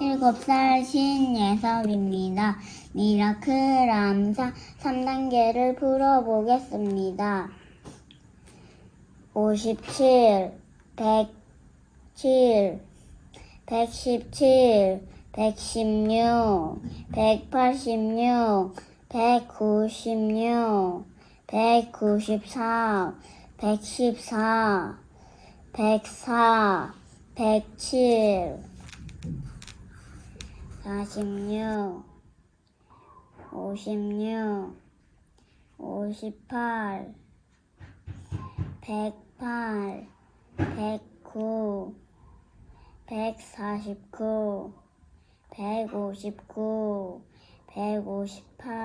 7살 신예섭입니다. 미라클 암사 3단계를 풀어보겠습니다. 57, 107, 117, 116, 186, 196, 194, 114, 104, 107, 46, 56, 58, 108, 109, 149, 159, 158,